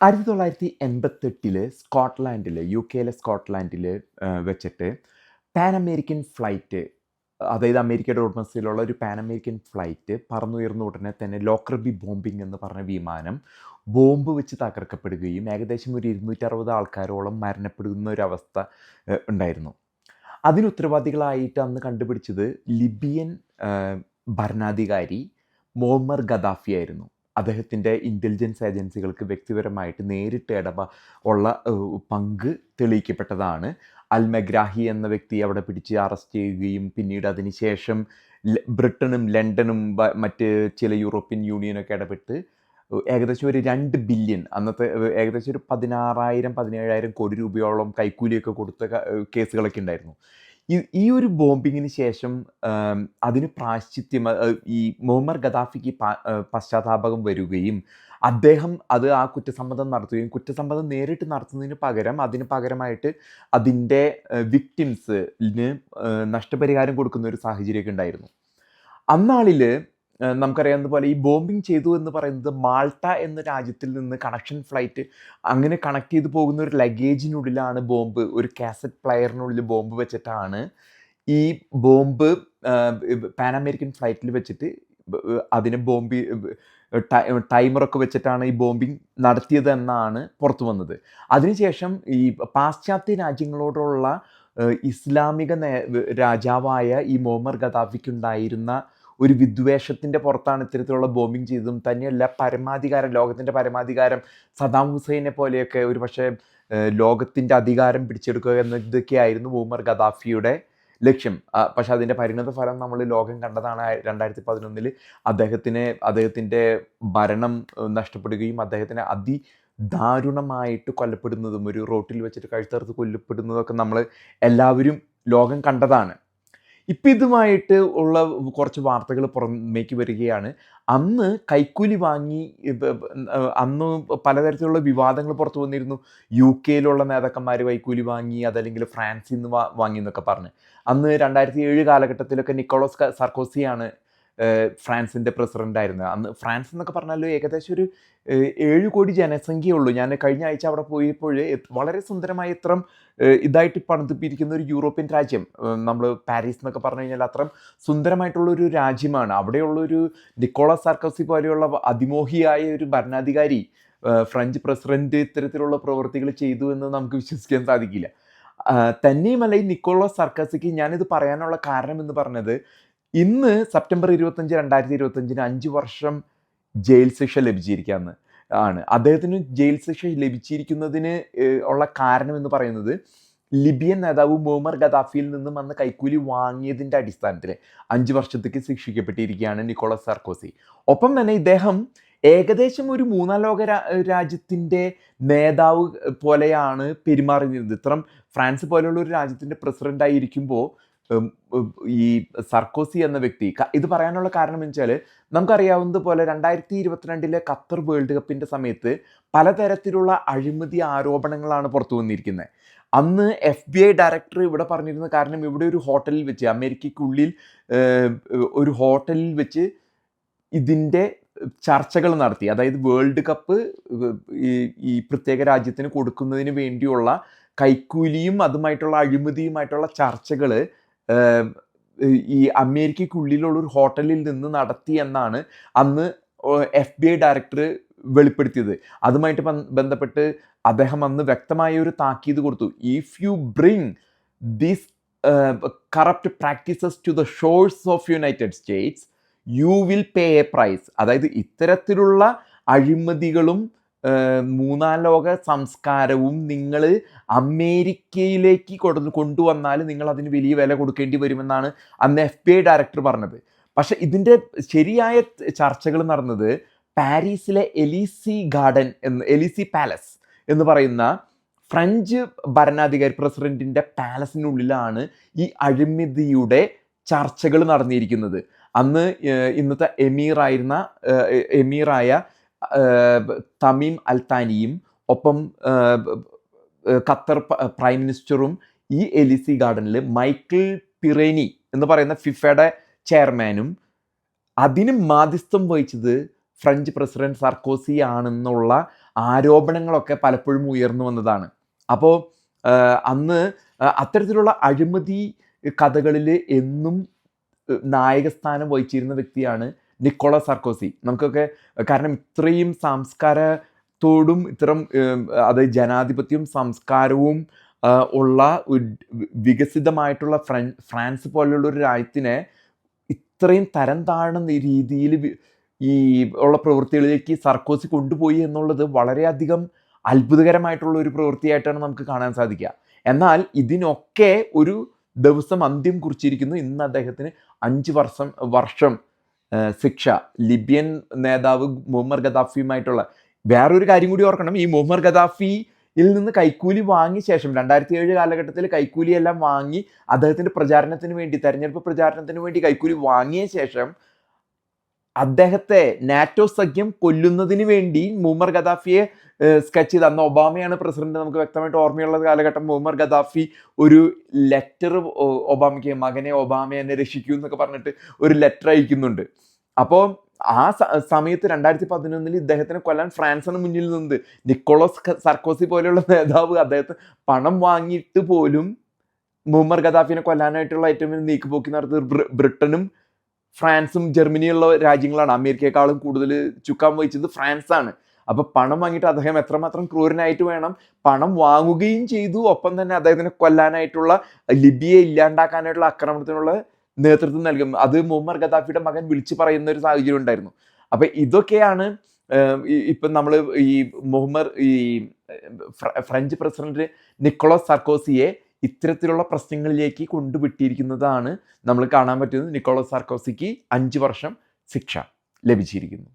ആയിരത്തി തൊള്ളായിരത്തി എൺപത്തെട്ടിൽ സ്കോട്ട്ലാൻഡിൽ യു കെയിലെ സ്കോട്ട്ലാൻഡിൽ വെച്ചിട്ട് പാൻ അമേരിക്കൻ ഫ്ലൈറ്റ് അതായത് അമേരിക്കയുടെ ഉടമസ്ഥയിലുള്ള ഒരു പാൻ അമേരിക്കൻ ഫ്ലൈറ്റ് പറന്നുയർന്ന ഉടനെ തന്നെ ലോക്കർബി ബോംബിംഗ് എന്ന് പറഞ്ഞ വിമാനം ബോംബ് വെച്ച് തകർക്കപ്പെടുകയും ഏകദേശം ഒരു ഇരുന്നൂറ്ററുപത് ആൾക്കാരോളം മരണപ്പെടുന്ന ഒരു അവസ്ഥ ഉണ്ടായിരുന്നു. അതിന് ഉത്തരവാദികളായിട്ട് അന്ന് കണ്ടുപിടിച്ചത് ലിബിയൻ ഭരണാധികാരി മോമർ ഗദാഫി ആയിരുന്നു അദ്ദേഹത്തിന്റെ ഇന്റലിജൻസ് ഏജൻസികൾക്ക് വ്യക്തിപരമായിട്ട് നേരിട്ട് ഇടപ ഉള്ള പങ്ക് തെളിയിക്കപ്പെട്ടതാണ്. അൽമഗ്രാഹി എന്ന വ്യക്തി അവിടെ പിടിച്ച് അറസ്റ്റ് ചെയ്യുകയും പിന്നീട് അതിനുശേഷം ബ്രിട്ടനും ലണ്ടനും മറ്റ് ചില യൂറോപ്യൻ യൂണിയനൊക്കെ ഇടപെട്ട് ഏകദേശം ഒരു രണ്ട് ബില്യൺ അന്നത്തെ ഏകദേശം ഒരു പതിനാറായിരം പതിനേഴായിരം കോടി രൂപയോളം കൈക്കൂലിയൊക്കെ കൊടുത്ത കേസുകളൊക്കെ ഉണ്ടായിരുന്നു. ഈ ഒരു ബോംബിങ്ങിന് ശേഷം അതിന് പ്രാശ്ചിത്യം ഈ മുഹമ്മർ ഗദാഫിക്ക് പശ്ചാത്താപകം വരികയും അദ്ദേഹം അത് ആ കുറ്റസമ്മതം നടത്തുകയും കുറ്റസമ്മതം നേരിട്ട് നടത്തുന്നതിന് പകരം അതിന് പകരമായിട്ട് അതിന്റെ വിക്ടിംസിന് നഷ്ടപരിഹാരം കൊടുക്കുന്ന ഒരു സാഹചര്യമൊക്കെ ഉണ്ടായിരുന്നു. അന്നാളിൽ നമുക്കറിയാവുന്ന പോലെ ഈ ബോംബിംഗ് ചെയ്തു എന്ന് പറയുന്നത് മാൾട്ട എന്ന രാജ്യത്തിൽ നിന്ന് കണക്ഷൻ ഫ്ലൈറ്റ് അങ്ങനെ കണക്ട് ചെയ്ത് പോകുന്ന ഒരു ലഗേജിനുള്ളിലാണ് ബോംബ് ഒരു കാസറ്റ് പ്ലെയറിനുള്ളിൽ ബോംബ് വെച്ചിട്ടാണ് ഈ ബോംബ് പാൻ അമേരിക്കൻ ഫ്ലൈറ്റിൽ വെച്ചിട്ട് അതിനെ ബോംബി ടൈമറൊക്കെ വെച്ചിട്ടാണ് ഈ ബോംബിംഗ് നടത്തിയതെന്നാണ് പുറത്തു വന്നത്. അതിനുശേഷം ഈ പാശ്ചാത്യ രാജ്യങ്ങളോടുള്ള ഇസ്ലാമിക രാജാവായ ഈ മുഹമ്മദ് ഗദാഫിക്കുണ്ടായിരുന്ന ഒരു വിദ്വേഷത്തിന്റെ പുറത്താണ് ഇത്തരത്തിലുള്ള ബോംബിങ് ചെയ്തതും. തന്നെയല്ല പരമാധികാരം ലോകത്തിന്റെ പരമാധികാരം. സദാം ഹുസൈനെ പോലെയൊക്കെ ഒരു പക്ഷേ ലോകത്തിന്റെ അധികാരം പിടിച്ചെടുക്കുക എന്നതൊക്കെയായിരുന്നു മൂമർ ഗദാഫിയുടെ ലക്ഷ്യം. പക്ഷേ അതിന്റെ പരിണത ഫലം നമ്മൾ ലോകം കണ്ടതാണ് രണ്ടായിരത്തി പതിനൊന്നിൽ അദ്ദേഹത്തിന് അദ്ദേഹത്തിന്റെ ഭരണം നഷ്ടപ്പെടുകയും അദ്ദേഹത്തിന് അതി ദാരുണമായിട്ട് കൊല്ലപ്പെടുന്നതും ഒരു റോട്ടിൽ വെച്ചിട്ട് കഴുത്തറുത്ത് കൊല്ലപ്പെടുന്നതൊക്കെ നമ്മൾ എല്ലാവരും ലോകം കണ്ടതാണ്. ഇപ്പം ഇതുമായിട്ട് ഉള്ള കുറച്ച് വാർത്തകൾ പുറമേക്ക് വരികയാണ്. അന്ന് കൈക്കൂലി വാങ്ങി അന്ന് പലതരത്തിലുള്ള വിവാദങ്ങൾ പുറത്തു വന്നിരുന്നു. യു കെയിലുള്ള നേതാക്കന്മാർ കൈക്കൂലി വാങ്ങി അതല്ലെങ്കിൽ ഫ്രാൻസിൽ നിന്ന് വാങ്ങി എന്നൊക്കെ പറഞ്ഞ്. അന്ന് രണ്ടായിരത്തി ഏഴ് കാലഘട്ടത്തിലൊക്കെ നിക്കോളോസ് സർക്കോസിയാണ് ഫ്രാൻസിന്റെ പ്രസിഡന്റ് ആയിരുന്നു അന്ന് ഫ്രാൻസ് എന്നൊക്കെ പറഞ്ഞാൽ ഏകദേശം ഒരു ഏഴ് കോടി ജനസംഖ്യയുള്ളൂ ഞാൻ കഴിഞ്ഞ ആഴ്ച അവിടെ പോയപ്പോൾ വളരെ സുന്ദരമായി ഇത്രം ഇതായിട്ട് പണിതിപ്പിരിക്കുന്ന ഒരു യൂറോപ്യൻ രാജ്യം. നമ്മൾ പാരീസ് എന്നൊക്കെ പറഞ്ഞു കഴിഞ്ഞാൽ അത്രയും സുന്ദരമായിട്ടുള്ള ഒരു രാജ്യമാണ്. അവിടെയുള്ള ഒരു നിക്കോളാസ് സാർക്കോസി പോലെയുള്ള അതിമോഹിയായ ഒരു ഭരണാധികാരി ഫ്രഞ്ച് പ്രസിഡന്റ് ഇത്തരത്തിലുള്ള പ്രവൃത്തികൾ ചെയ്തു എന്ന് നമുക്ക് വിശ്വസിക്കാൻ സാധിക്കില്ല. തന്നെയുമല്ല ഈ നിക്കോളാസ് സർക്കസിക്ക് ഞാനിത് പറയാനുള്ള കാരണം എന്ന് പറഞ്ഞത് ഇന്ന് സെപ്റ്റംബർ ഇരുപത്തഞ്ച് രണ്ടായിരത്തി ഇരുപത്തഞ്ചിന് അഞ്ച് വർഷം ജയിൽ ശിക്ഷ ലഭിച്ചിരിക്കാന്ന് ആണ്. അദ്ദേഹത്തിന് ജയിൽ ശിക്ഷ ലഭിച്ചിരിക്കുന്നതിന് ഉള്ള കാരണം എന്ന് പറയുന്നത് ലിബിയൻ നേതാവ് മുഹമ്മർ ഗദാഫിയിൽ നിന്നും അന്ന് കൈക്കൂലി വാങ്ങിയതിന്റെ അടിസ്ഥാനത്തിൽ അഞ്ച് വർഷത്തേക്ക് ശിക്ഷിക്കപ്പെട്ടിരിക്കുകയാണ് നിക്കോളസ് സർക്കോസി. ഒപ്പം തന്നെ ഇദ്ദേഹം ഏകദേശം ഒരു മൂന്നാം ലോക രാജ്യത്തിന്റെ നേതാവ് പോലെയാണ് പെരുമാറിയിരുന്നത്. ഇത്രം ഫ്രാൻസ് പോലെയുള്ള ഒരു രാജ്യത്തിന്റെ ഉം, ഈ സർക്കോസി എന്ന വ്യക്തി ഇത് പറയാനുള്ള കാരണം എന്ന് വെച്ചാൽ നമുക്കറിയാവുന്നത് പോലെ രണ്ടായിരത്തി ഇരുപത്തിരണ്ടിലെ ഖത്തർ വേൾഡ് കപ്പിന്റെ സമയത്ത് പലതരത്തിലുള്ള അഴിമതി ആരോപണങ്ങളാണ് പുറത്തു വന്നിരിക്കുന്നത് അന്ന് എഫ് ബി ഐ ഡയറക്ടർ ഇവിടെ പറഞ്ഞിരുന്ന കാരണം ഇവിടെ ഒരു ഹോട്ടലിൽ വെച്ച് അമേരിക്കയ്ക്കുള്ളിൽ ഒരു ഹോട്ടലിൽ വെച്ച് ഇതിന്റെ ചർച്ചകൾ നടത്തി. അതായത് വേൾഡ് കപ്പ് ഈ പ്രത്യേക രാജ്യത്തിന് കൊടുക്കുന്നതിന് വേണ്ടിയുള്ള കൈക്കൂലിയും അതുമായിട്ടുള്ള അഴിമതിയുമായിട്ടുള്ള ചർച്ചകൾ ഈ അമേരിക്കയ്ക്കുള്ളിലുള്ള ഒരു ഹോട്ടലിൽ നിന്ന് നടത്തി എന്നാണ് അന്ന് എഫ് ബി ഐ ഡയറക്ടർ വെളിപ്പെടുത്തിയത്. അതുമായിട്ട് ബന്ധപ്പെട്ട് അദ്ദേഹം അന്ന് വ്യക്തമായ ഒരു താക്കീത് കൊടുത്തു. If you bring this corrupt practices to the shores of United States you will pay a price അതായത് ഇത്തരത്തിലുള്ള അഴിമതികളും മൂന്നാം ലോക സംസ്കാരവും നിങ്ങൾ അമേരിക്കയിലേക്ക് കൊടു കൊണ്ടുവന്നാൽ നിങ്ങൾ അതിന് വലിയ വില കൊടുക്കേണ്ടി വരുമെന്നാണ് അന്ന് എഫ് ബി ഐ ഡയറക്ടർ പറഞ്ഞത്. പക്ഷെ ഇതിന്റെ ശരിയായ ചർച്ചകൾ നടന്നത് പാരീസിലെ എലിസി ഗാർഡൻ എന്ന് എലിസി പാലസ് എന്ന് പറയുന്ന ഫ്രഞ്ച് ഭരണാധികാരി പ്രസിഡന്റിന്റെ പാലസിനുള്ളിലാണ് ഈ അഴിമതിയുടെ ചർച്ചകൾ നടന്നിരിക്കുന്നത്. അന്ന് ഇന്നത്തെ എമീറായിരുന്ന എമീറായ തമീം അൽത്താനിയും ഒപ്പം ഖത്തർ പ്രൈം മിനിസ്റ്ററും ഈ എലിസി ഗാർഡനിൽ മൈക്കിൾ പിറേനി എന്ന് പറയുന്ന ഫിഫയുടെ ചെയർമാനും അതിന് മാധ്യസ്ഥം വഹിച്ചത് ഫ്രഞ്ച് പ്രസിഡന്റ് സർക്കോസി ആണെന്നുള്ള ആരോപണങ്ങളൊക്കെ പലപ്പോഴും ഉയർന്നു വന്നതാണ്. അപ്പോൾ അന്ന് അത്തരത്തിലുള്ള അഴിമതി കഥകളിൽ എന്നും നായകസ്ഥാനം വഹിച്ചിരുന്ന വ്യക്തിയാണ് നിക്കോളാസ് സാർക്കോസി. നമുക്കൊക്കെ കാരണം ഇത്രയും സംസ്കാരത്തോടും ഇത്തരം അത് ജനാധിപത്യവും സംസ്കാരവും ഉള്ള വികസിതമായിട്ടുള്ള ഫ്രൻ ഫ്രാൻസ് പോലെയുള്ള ഒരു രാജ്യത്തിനെ ഇത്രയും തരം താഴ്ന്ന രീതിയിൽ ഈ ഉള്ള പ്രവൃത്തികളിലേക്ക് സർക്കോസി കൊണ്ടുപോയി എന്നുള്ളത് വളരെയധികം അത്ഭുതകരമായിട്ടുള്ള ഒരു പ്രവൃത്തിയായിട്ടാണ് നമുക്ക് കാണാൻ സാധിക്കുക. എന്നാൽ ഇതിനൊക്കെ ഒരു ദിവസം അന്ത്യം കുറിച്ചിരിക്കുന്നു. ഇന്ന് അദ്ദേഹത്തിന് അഞ്ച് വർഷം വർഷം ശിക്ഷ ലിബിയൻ നേതാവ് മുഹമ്മദ് ഗദാഫിയുമായിട്ടുള്ള വേറൊരു കാര്യം കൂടി ഓർക്കണം. ഈ മുഹമ്മദ് ഗദാഫിയിൽ നിന്ന് കൈക്കൂലി വാങ്ങിയ ശേഷം രണ്ടായിരത്തി ഏഴ് കാലഘട്ടത്തിൽ കൈക്കൂലിയെല്ലാം വാങ്ങി അദ്ദേഹത്തിന്റെ പ്രചാരണത്തിന് വേണ്ടി തെരഞ്ഞെടുപ്പ് പ്രചാരണത്തിന് വേണ്ടി കൈക്കൂലി വാങ്ങിയ ശേഷം അദ്ദേഹത്തെ നാറ്റോ സഖ്യം കൊല്ലുന്നതിന് വേണ്ടി മൂമർ ഗദാഫിയെ സ്കെച്ച് ചെയ്ത് അന്ന് ഒബാമയാണ് പ്രസിഡന്റ് നമുക്ക് വ്യക്തമായിട്ട് ഓർമ്മയുള്ള കാലഘട്ടം. മൂമർ ഗദാഫി ഒരു ലെറ്റർ ഒബാമയ്ക്ക് മകനെ ഒബാമ എന്നെ രക്ഷിക്കൂ എന്നൊക്കെ പറഞ്ഞിട്ട് ഒരു ലെറ്റർ അയക്കുന്നുണ്ട്. അപ്പോൾ ആ സമയത്ത് രണ്ടായിരത്തി പതിനൊന്നിൽ ഇദ്ദേഹത്തിന് കൊല്ലാൻ ഫ്രാൻസിന് മുന്നിൽ നിന്ന് നിക്കോളോസ് സർക്കോസി പോലെയുള്ള നേതാവ് അദ്ദേഹത്തെ പണം വാങ്ങിയിട്ട് പോലും മുഹമ്മർ ഗദാഫിനെ കൊല്ലാനായിട്ടുള്ള ഏറ്റവും നീക്കുപോക്കി നടത്തിയത് ബ്രിട്ടനും ഫ്രാൻസും ജർമ്മനിയുള്ള രാജ്യങ്ങളാണ്. അമേരിക്കയെക്കാളും കൂടുതൽ ചുക്കാൻ വഹിച്ചത് ഫ്രാൻസ് ആണ് അപ്പൊ പണം വാങ്ങിയിട്ട് അദ്ദേഹം എത്രമാത്രം ക്രൂരനായിട്ട് വേണം? പണം വാങ്ങുകയും ചെയ്തു. ഒപ്പം തന്നെ അദ്ദേഹത്തിനെ കൊല്ലാനായിട്ടുള്ള ലിബിയെ ഇല്ലാണ്ടാക്കാനായിട്ടുള്ള ആക്രമണത്തിനുള്ള നേതൃത്വം നൽകും. അത് മുഹമ്മർ ഗദാഫിയുടെ മകൻ വിളിച്ചു പറയുന്ന ഒരു സാഹചര്യം ഉണ്ടായിരുന്നു. അപ്പൊ ഇതൊക്കെയാണ് ഇപ്പൊ നമ്മൾ ഈ മുഹമ്മർ ഈ ഫ്രഞ്ച് പ്രസിഡന്റ് നിക്കോളാസ് സാർക്കോസിയെ ഇത്തരത്തിലുള്ള പ്രശ്നങ്ങളിലേക്ക് കൊണ്ടുവിട്ടിരിക്കുന്നതാണ് നമ്മൾ കാണാൻ പറ്റുന്നത് നിക്കോളാസ് സാർക്കോസിക്ക് അഞ്ച് വർഷം ശിക്ഷ ലഭിച്ചിരിക്കുന്നു.